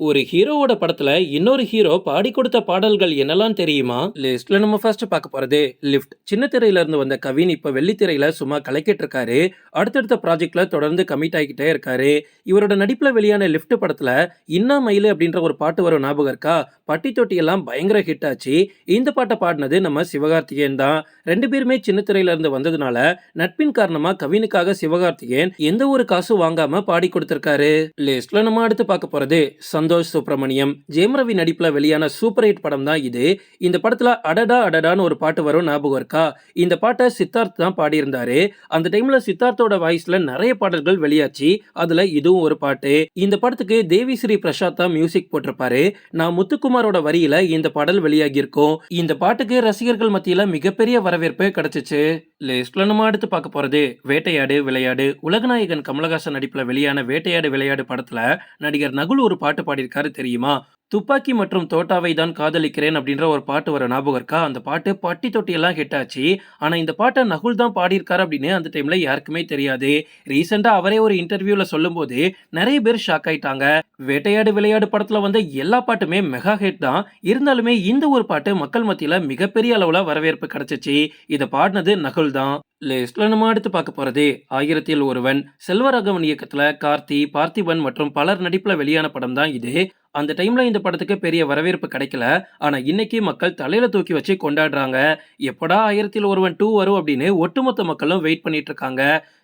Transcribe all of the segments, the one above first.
ஒரு ஹீரோவோட படத்துல இன்னொரு ஹீரோ பாடி கொடுத்த பாடல்கள் என்னெல்லாம் தெரியுமா? லிஸ்ட்ல நம்ம ஃபர்ஸ்ட் பார்க்க போறது லிஃப்ட். சின்ன திரையில இருந்து வந்த கவின் இப்ப வெள்ளித்திரையில சும்மா கலக்கிட்டு இருக்காரு. அடுத்தடுத்த ப்ராஜெக்ட்ல தொடர்ந்து கமிட் ஆகிட்டே இருக்காரு. இவரோட நடிப்புல வெளியான லிஃப்ட் படத்துல இன்னா மயிலு அப்படின்ற ஒரு பாட்டு வரும் ஞாபகம் இருக்கா? பட்டி தொட்டி எல்லாம் பயங்கர ஹிட் ஆச்சு. இந்த பாட்டை பாடினது நம்ம சிவகார்த்திகேயன் தான். ரெண்டு பேருமே சின்ன திரையில இருந்து வந்ததுனால நட்பின் காரணமா கவினுக்காக சிவகார்த்திகேயன் எந்த ஒரு காசும் வாங்காம பாடி கொடுத்திருக்காரு. லிஸ்ட்ல நம்ம அடுத்து பார்க்க போறது சந்தோஷ் சுப்பிரமணியம் ஜெயம் ரவி நடிப்பில் வெளியான சூப்பர் ஹிட் படம் தான் இது. இந்த படத்தில் அடடா அடடான்னு ஒரு பாட்டு வரும் ஞாபகம் இருக்கா? இந்த பாட்டை சித்தார்த் தான் பாடியிருந்தாரு. அந்த டைமில் சித்தார்த்தோட வாய்ஸில் நிறைய பாடல்கள் வெளியாச்சு. அதில் இதுவும் ஒரு பாட்டு. இந்த படத்துக்கு தேவி ஸ்ரீ பிரசாத் தான் மியூசிக் போட்டிருப்பாரு. நான் முத்துக்குமாரோட வரியில இந்த பாடல் வெளியாகியிருக்கோம். இந்த பாட்டுக்கு ரசிகர்கள் மத்தியில் மிகப்பெரிய வரவேற்பு கிடைச்சிச்சு. லிஸ்ட்ல நம்ம அடுத்து பார்க்க போகிறது வேட்டையாடு விளையாடு. உலகநாயகன் கமலஹாசன் நடிப்பில் வெளியான வேட்டையாடு விளையாடு படத்தில் நடிகர் நகுல் ஒரு பாட்டு பாடியிருக்காரு தெரியுமா? துப்பாக்கி மற்றும் தோட்டாவை தான் காதலிக்கிறேன் அப்படின்ற ஒரு பாட்டு வர ஞாபகம் இருக்கா? அந்த பாட்டு பட்டி தொட்டி எல்லாம் ஹிட் ஆச்சு. ஆனால் இந்த பாட்டை நகுல் தான் பாடியிருக்காரு அப்படின்னு அந்த டைம்ல யாருக்குமே தெரியாது. ரீசெண்டா அவரே ஒரு இன்டர்வியூவில் சொல்லும்போது நிறைய பேர் ஷாக் ஆயிட்டாங்க. வேட்டையாடு விளையாடு படத்துல வந்த எல்லா பாட்டுமே மெகா ஹிட் தான். இருந்தாலுமே இந்த ஒரு பாட்டு மக்கள் மத்தியில் மிகப்பெரிய அளவில் வரவேற்பு கிடச்சிச்சு. இதை பாடினது நகுல் தான். லிஸ்ட்ல நம்ம அடுத்து பார்க்க போறது ஆயிரத்தில் ஒருவன். செல்வராகவன் இயக்கத்துல கார்த்தி பார்த்திபன் மற்றும் பலர் நடிப்புல வெளியான படம் தான் இது. அந்த டைம்ல இந்த படத்துக்கு பெரிய வரவேற்பு கிடைக்கல. ஆனா இன்னைக்கு மக்கள் தலையில தூக்கி வச்சு கொண்டாடுறாங்க. எப்படா ஆயிரத்தில் ஒருவன் டூ வரும் அப்படின்னு ஒட்டுமொத்த மக்களும் வெயிட் பண்ணிட்டு இருக்காங்க.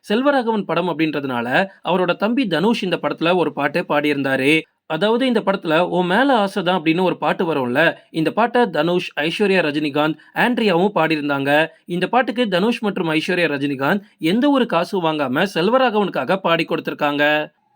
செல்வராகவன் படம் அப்படின்றதுனால அவரோட தம்பி தனுஷ் இந்த படத்துல ஒரு பாட்டு பாடியிருந்தாரு. அதாவது இந்த படத்தில் ஓ மேல ஆசை தான் அப்படின்னு ஒரு பாட்டு வரும்ல இந்த பாட்டை தனுஷ் ஐஸ்வர்யா ரஜினிகாந்த் ஆண்ட்ரியாவும் பாடியிருந்தாங்க. இந்த பாட்டுக்கு தனுஷ் மற்றும் ஐஸ்வர்யா ரஜினிகாந்த் எந்த ஒரு காசும் வாங்காம செல்வராகவனுக்காக பாடி கொடுத்துருக்காங்க.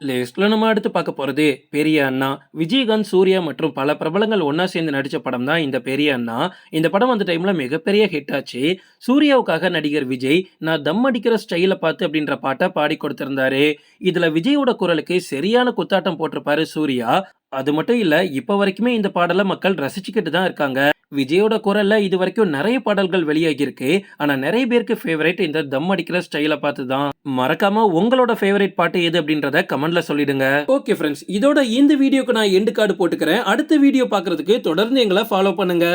லிஸ்ட்ல நம்ம அடுத்து பார்க்க போறது பெரிய அண்ணா விஜயகாந்த் சூர்யா மற்றும் பல பிரபலங்கள் ஒன்றா சேர்ந்து நடிச்ச படம் தான் இந்த பெரிய அண்ணா. இந்த படம் அந்த டைம்ல மிகப்பெரிய ஹிட் ஆச்சு. சூர்யாவுக்காக நடிகர் விஜய் நான் தம் அடிக்கிற ஸ்டைலை பார்த்து அப்படின்ற பாட்டை பாடி கொடுத்திருந்தாரு. இதுல விஜயோட குரலுக்கு சரியான குத்தாட்டம் போட்டிருப்பாரு சூர்யா. அது மட்டும் இல்ல இப்ப வரைக்குமே இந்த பாடலை மக்கள் ரசிச்சுக்கிட்டு தான் இருக்காங்க. விஜயோட குரலில் இது வரைக்கும் நிறைய பாடல்கள் வெளியாகியிருக்கு. ஆனால் நிறைய பேருக்கு ஃபேவரேட் இந்த தம் அடிக்கிற ஸ்டைலை பார்த்து தான் மறக்காம உங்களோட ஃபேவரேட் பாட்டு எது அப்படின்றத கமெண்ட்ல சொல்லிடுங்க. ஓகே ஃப்ரெண்ட்ஸ் இதோட இந்த வீடியோக்கு நான் எண்டு கார்டு போட்டுக்கிறேன். அடுத்த வீடியோ பார்க்கிறதுக்கு தொடர்ந்து எங்களை ஃபாலோ பண்ணுங்க.